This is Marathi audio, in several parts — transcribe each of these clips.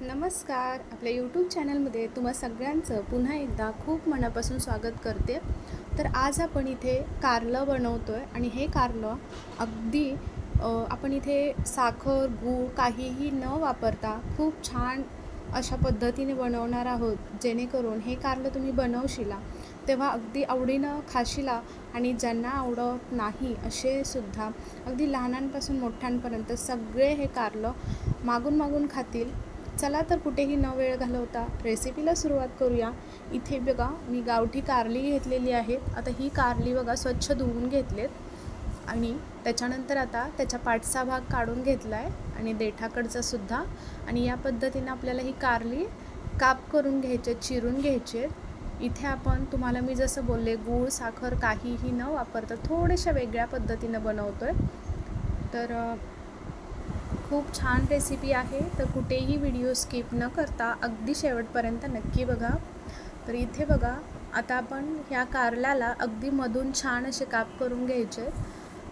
नमस्कार. आपल्या यूट्यूब चॅनलमध्ये तुम्हा सगळ्यांचं पुन्हा एकदा खूप मनापासून स्वागत करते. तर आज आपण इथे कारलं बनवतो आहे आणि हे कारलं अगदी आपण इथे साखर गूळ काहीही न वापरता खूप छान अशा पद्धतीने बनवणार आहोत. जेणेकरून हे कारलं तुम्ही बनवशिला तेव्हा अगदी आवडीनं खाशिला आणि ज्यांना आवडत नाही असे सुद्धा अगदी लहानांपासून मोठ्यांपर्यंत सगळे हे कारलं मागून मागून खातील. चला तर कुठेही न वेळ घालवता रेसिपीला सुरुवात करूया. इथे बघा मी गावठी कारली घेतलेली आहे आता ही कारली बघा स्वच्छ धुवून घेतलेत. आणि त्याच्यानंतर आता त्याच्या पाठचा भाग काढून घेतला आहे आणि देठाकडचा सुद्धा. आणि या पद्धतीनं आपल्याला ही कारली काप करून घ्यायचे चिरून घ्यायचे इथे आपण तुम्हाला मी जसं बोलले गूळ साखर काहीही न वापरता थोड्याशा वेगळ्या पद्धतीनं बनवतो आहे तर खूप छान रेसिपी आहे. तर कुठेही व्हिडिओ स्किप न करता अगदी शेवटपर्यंत नक्की बघा. तर इथे बघा आता आपण ह्या कारल्याला अगदी मधून छान असे काप करून घ्यायचे आहेत.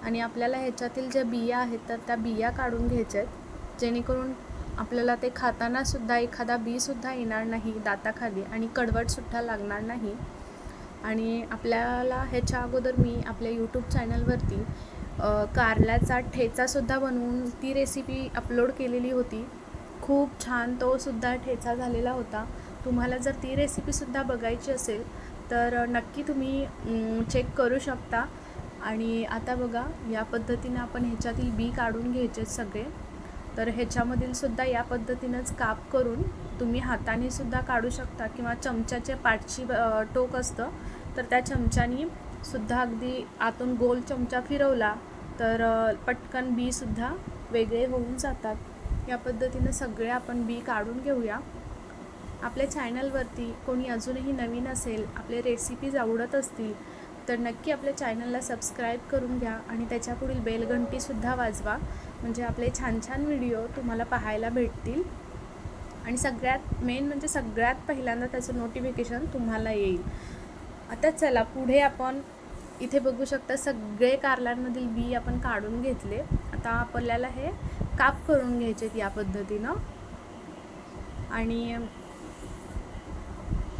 आणि आपल्याला ह्याच्यातील ज्या बिया आहेत तर त्या बिया काढून घ्यायच्या आहेत. जेणेकरून आपल्याला ते खातानासुद्धा एखादा बीसुद्धा येणार नाही दाताखाली आणि कडवटसुद्धा लागणार नाही. आणि आपल्याला ह्याच्या अगोदर मी आपल्या यूट्यूब चॅनलवरती कारल्याचा ठेचासुद्धा बनवून ती रेसिपी अपलोड केलेली होती. खूप छान तोसुद्धा ठेचा झालेला होता. तुम्हाला जर ती रेसिपीसुद्धा बघायची असेल तर नक्की तुम्ही चेक करू शकता. आणि आता बघा या पद्धतीनं आपण ह्याच्यातील बी काढून घ्यायचे सगळे. तर ह्याच्यामधील सुद्धा या पद्धतीनंच काप करून तुम्ही हाताने सुद्धा काढू शकता. किंवा चमच्याचे पाठची टोक असतं तर त्या चमच्यानी सुद्धा अगदी आतून गोल चमचा फिरवला तर पटकन बीसुद्धा वेगळे होऊन जातात. या पद्धतीनं सगळे आपण बी काढून घेऊया. आपल्या चॅनलवरती कोणी अजूनही नवीन असेल आपले रेसिपीज आवडत असतील तर नक्की आपल्या चॅनलला सबस्क्राईब करून घ्या आणि त्याच्यापुढील बेलघंटीसुद्धा वाजवा. म्हणजे आपले छान छान व्हिडिओ तुम्हाला पाहायला भेटतील. आणि सगळ्यात मेन म्हणजे सगळ्यात पहिल्यांदा त्याचं नोटिफिकेशन तुम्हाला येईल. आता चला पुढे आपण इथे बघू शकता सगळे कारलांमधील बी आपण काढून घेतले. आता आपल्याला हे काप करून घ्यायचे या पद्धतीनं. आणि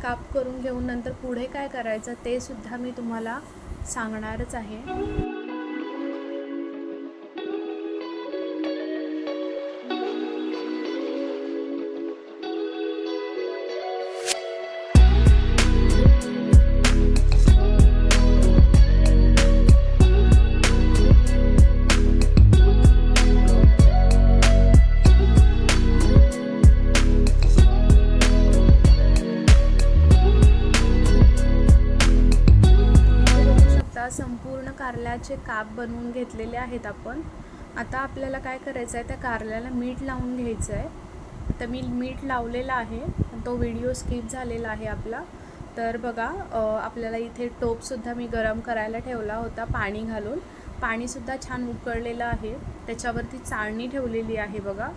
काप करून घेऊन नंतर पुढे काय करायचं ते सुद्धा मी तुम्हाला सांगणारच आहे. कारल्याचे काप बनवून घेतलेले आहेत आपण. आता आपल्याला काय करायचं आहे त्या कारल्याला मीठ लावून घ्यायचं आहे तर मी मीठ लावलेला आहे तो व्हिडिओ स्किप झालेला आहे आपला. तर बघा आपल्याला इथे टोपसुद्धा मी गरम करायला ठेवला होता पाणी घालून. पाणीसुद्धा छान उकळलेलं आहे. त्याच्यावरती चाळणी ठेवलेली आहे बघा.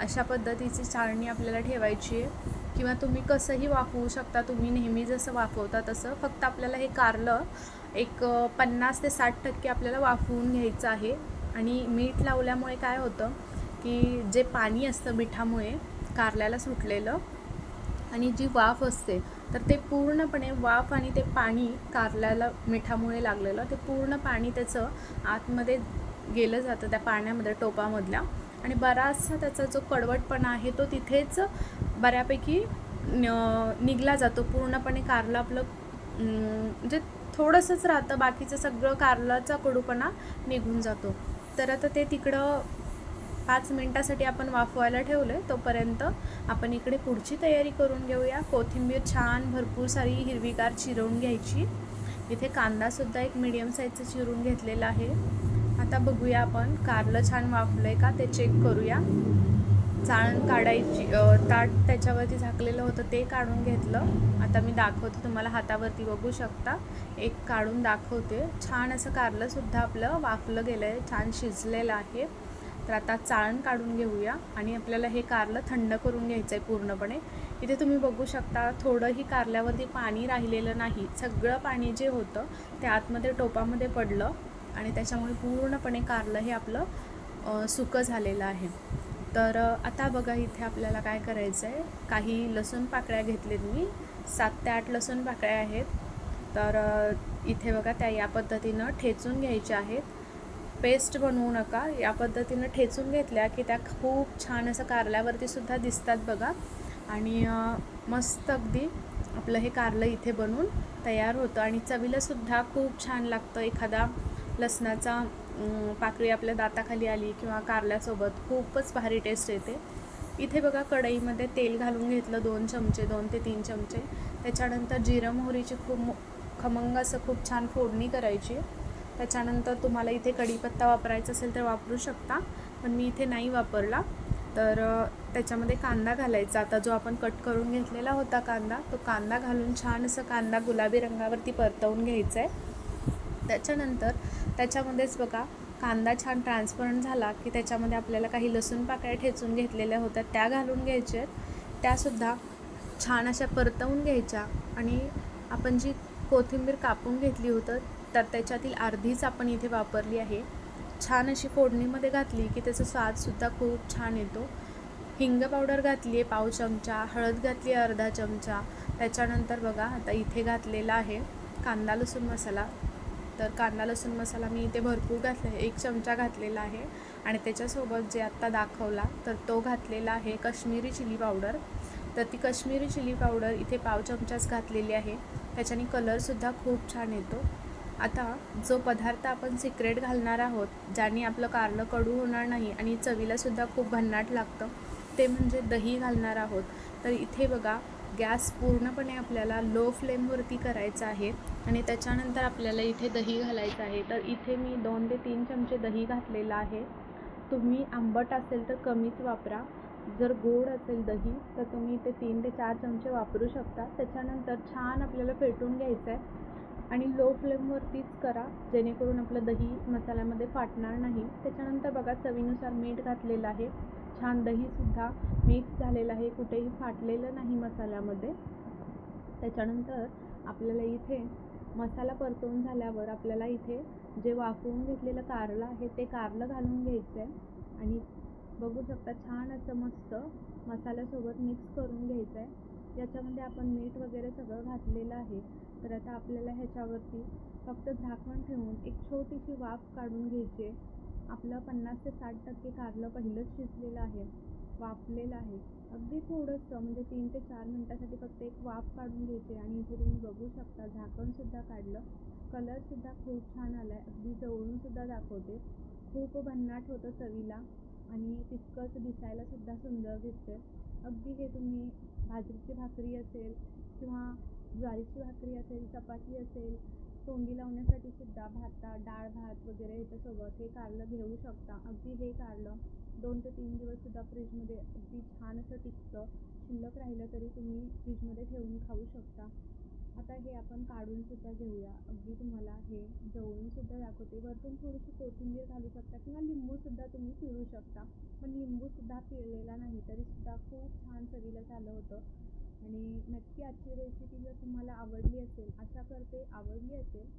अशा पद्धतीची चाळणी आपल्याला ठेवायची आहे. किंवा तुम्ही कसंही वाफवू शकता तुम्ही नेहमी जसं वाफवता तसं. फक्त आपल्याला हे कारलं एक पन्नास ते साठ टक्के आपल्याला वाफवून घ्यायचं आहे. आणि मीठ लावल्यामुळे काय होतं की जे पाणी असतं मिठामुळे कारल्याला सुटलेलं आणि जी वाफ असते तर ते पूर्णपणे वाफ आणि ते पाणी कारल्याला मिठामुळे लागलेलं ते पूर्ण पाणी त्याचं आतमध्ये गेलं जातं त्या पाण्यामध्ये टोपामधल्या. आणि बराचसा त्याचा जो कडवटपणा आहे तो तिथेच बऱ्यापैकी न- निघला जातो. पूर्णपणे कारलं आपलं म्हणजे थोडंसंच राहतं बाकीचं सगळं कारलाचा कडूपणा निघून जातो. तर आता ते तिकडं पाच मिनटासाठी आपण वाफवायला ठेवलं आहे तोपर्यंत आपण इकडे पुढची तयारी करून घेऊया. कोथिंबीर छान भरपूर सारी हिरवीगार चिरवून घ्यायची. इथे कांदासुद्धा एक मिडियम साईजचं चिरून घेतलेला आहे. आता बघूया आपण कारलं छान वाफलं आहे का ते चेक करूया. चाळण काढायची ताट त्याच्यावरती झाकलेलं होतं ते काढून घेतलं. आता मी दाखवते तुम्हाला हातावरती बघू शकता. एक काढून दाखवते. छान असं कारलंसुद्धा आपलं वाफलं गेलं आहे छान शिजलेलं आहे. तर आता चाळण काढून घेऊया आणि आपल्याला हे कारलं थंड करून घ्यायचं आहे पूर्णपणे. इथे तुम्ही बघू शकता थोडंही कारल्यावरती पाणी राहिलेलं नाही. सगळं पाणी जे होतं ते आतमध्ये टोपामध्ये पडलं आणि त्याच्यामुळे पूर्णपणे कारलं हे आपलं सुकं झालेलं आहे. तर आता बघा इथे आपल्याला काय करायचं आहे काही लसूण पाकळ्या घेतलेत मी. सात ते आठ लसूण पाकळ्या आहेत. तर इथे बघा त्या या पद्धतीनं ठेचून घ्यायच्या आहेत. पेस्ट बनवू नका. या पद्धतीनं ठेचून घेतल्या की त्या खूप छान असं कारल्यावरती सुद्धा दिसतात बघा. आणि मस्त अगदी आपलं हे कारलं इथे बनून तयार होतं. आणि चवीलासुद्धा खूप छान लागतं एखादा लसणाचा पाकळी आपल्या दाताखाली आली किंवा कारल्यासोबत खूपच भारी टेस्ट येते. इथे बघा कढईमध्ये तेल घालून घेतलं दोन चमचे दोन ते तीन चमचे. त्याच्यानंतर जिरं मोहरीची खूप मो- खमंग असं खूप छान फोडणी करायची. त्याच्यानंतर तुम्हाला इथे कढीपत्ता वापरायचा असेल तर वापरू शकता पण मी इथे नाही वापरला. तर त्याच्यामध्ये कांदा घालायचा. आता जो आपण कट करून घेतलेला होता कांदा तो कांदा घालून छान असं कांदा गुलाबी रंगावरती परतवून घ्यायचा आहे त्याच्यानंतर त्याच्यामध्येच बघा कांदा छान ट्रान्सपरंट झाला की त्याच्यामध्ये आपल्याला काही लसूण पाकळ्या ठेचून घेतलेल्या होत्या त्या घालून घ्यायच्या आहेत त्यासुद्धा छान अशा परतवून घ्यायच्या आणि आपण जी कोथिंबीर कापून घेतली होतं तर त्याच्यातील अर्धीच आपण इथे वापरली आहे. छान अशी फोडणीमध्ये घातली की त्याचा स्वादसुद्धा खूप छान येतो. हिंग पावडर घातली आहे पाव चमचा हळद घातली आहे अर्धा चमचा. त्याच्यानंतर बघा आता इथे घातलेला आहे कांदा लसूण मसाला. तर कांदा लसूण मसाला मी इथे भरपूर घातला आहे एक चमचा घातलेला आहे. आणि त्याच्यासोबत जे आत्ता दाखवला तर तो घातलेला आहे कश्मीरी चिली पावडर. तर ती कश्मीरी चिली पावडर इथे पाव चमचाच घातलेली आहे. त्याच्याने कलरसुद्धा खूप छान येतो. आता जो पदार्थ आपण सिक्रेट घालणार आहोत ज्याने आपलं कारलं कडू होणार नाही आणि चवीलासुद्धा खूप भन्नाट लागतं ते म्हणजे दही घालणार आहोत. तर इथे बघा गॅस पूर्णपणे आपल्याला लो फ्लेमवरती करायचा आहे आणि त्याच्यानंतर आपल्याला इथे दही घालायचं आहे. तर इथे मी दोन ते तीन चमचे दही घातलेलं आहे. तुम्ही आंबट असेल तर कमीच वापरा. जर गोड असेल दही तर तुम्ही इथे तीन ते चार चमचे वापरू शकता. त्याच्यानंतर छान आपल्याला फेटून घ्यायचं आहे आणि लो फ्लेमवरतीच करा जेणेकरून आपलं दही मसाल्यामध्ये फाटणार नाही. त्याच्यानंतर बघा चवीनुसार मीठ घातलेलं आहे. छान दहीसुद्धा मिक्स झालेलं आहे. कुठेही फाटलेलं नाही मसाल्यामध्ये. त्याच्यानंतर आपल्याला इथे मसाला परतवून झाल्यावर आपल्याला इथे जे वाफवून घेतलेलं कारलं आहे ते कारलं घालून घ्यायचं आहे आणि बघू शकता छान असं मस्त मसाल्यासोबत मिक्स करून घ्यायचं आहे याच्यामध्ये आपण मीठ वगैरे सगळं घातलेलं आहे. तर आता आपल्याला ह्याच्यावरती फक्त झाकण ठेवून एक छोटीशी वाफ काढून घ्यायची आहे. आपलं पन्नास ते साठ टक्के कारलं पहिलंच शिजलेलं आहे वाफलेलं आहे. अगदी थोडंसं म्हणजे तीन ते चार मिनटासाठी फक्त एक वाफ काढून घ्यायची आणि इथे तुम्ही बघू शकता झाकणसुद्धा काढलं. कलरसुद्धा खूप छान आला आहे अगदी जवळूनसुद्धा दाखवते. खूप भन्नाट होतं चवीला आणि तितकंच दिसायलासुद्धा सुंदर दिसते अगदी हे तुम्ही बाजरीची भाकरी असेल किंवा ज्वारीची भाकरी असेल चपाती असेल तोंडी लावण्यासाठी सुद्धा भाता डाळ भात वगैरे ह्याच्यासोबत हे कारलं घेऊ शकता. अगदी हे कारलं दोन ते तीन दिवससुद्धा फ्रीजमध्ये अगदी छान असं टिकतं. शिल्लक राहिलं तरी तुम्ही फ्रीजमध्ये ठेवून खाऊ शकता. आता हे आपण काढून सुद्धा घेऊया. अगदी तुम्हाला हे जवळून सुद्धा दाखवते. वरतून थोडीशी कोथिंबीर घालू शकता किंवा लिंबूसुद्धा तुम्ही पिळू शकता. पण लिंबूसुद्धा पिळलेला नाही तरीसुद्धा खूप छान चवीला झालं होतं. आणि नक्की आजची रेसिपी जर तुम्हाला आवडली असेल आशा करते आवडली असेल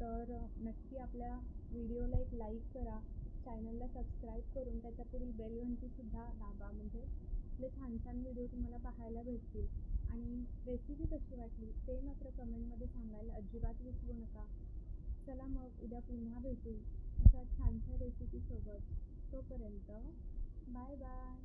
तर नक्की आपल्या व्हिडिओला एक लाईक करा. चॅनलला सबस्क्राईब करून त्याच्या पुढील बेल घंटीसुद्धा दाबा. म्हणजे आपले छान छान व्हिडिओ तुम्हाला पाहायला भेटतील. आणि रेसिपी कशी वाटली ते मात्र कमेंटमध्ये सांगायला अजिबात विसरू नका. चला मग उद्या पुन्हा भेटू अशा छानशा रेसिपीसोबत तोपर्यंत बाय बाय